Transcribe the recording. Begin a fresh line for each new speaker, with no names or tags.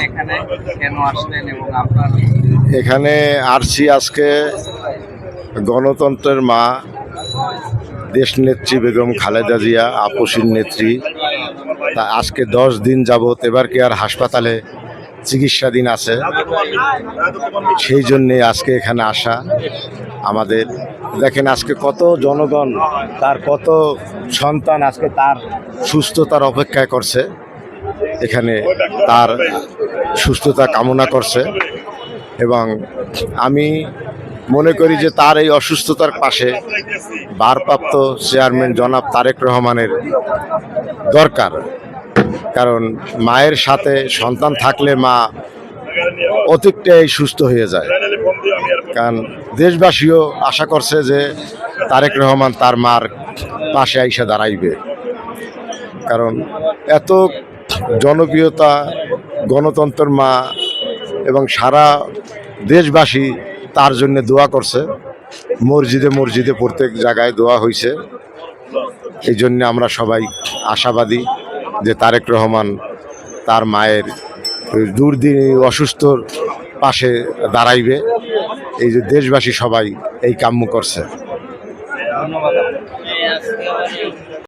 এখানে
এখানে আসছি আজকে গণতন্ত্রের মা, দেশনেত্রী বেগম খালেদা জিয়া আপসীর নেত্রী। তা আজকে দশ দিন যাবত এবার কি আর হাসপাতালে চিকিৎসাধীন আছে? সেই জন্যে আজকে এখানে আসা আমাদের। দেখেন আজকে কত জনগণ, তার কত সন্তান আজকে তার সুস্থতার অপেক্ষায় করছে। এখানে তার সুস্থতা কামনা করছে এবং আমি মনে করি যে তার এই অসুস্থতার পাশে ভারপ্রাপ্ত চেয়ারম্যান জনাব তারেক রহমানের দরকার। কারণ মায়ের সাথে সন্তান থাকলে মা অতিকটাই সুস্থ হয়ে যায়। কারণ দেশবাসীও আশা করছে যে তারেক রহমান তার মার পাশে আইসা দাঁড়াইবে। কারণ এত জনপ্রিয়তা, গণতন্ত্রের মা এবং সারা দেশবাসী তার জন্য দোয়া করছে। মসজিদে মসজিদে প্রত্যেক জায়গায় দোয়া হয়েছে এই জন্য আমরা সবাই আশাবাদী যে তারেক রহমান তার মায়ের দুর্দিন অসুস্থর পাশে দাঁড়াইবে। এই যে দেশবাসী সবাই এই কাম্য করছে।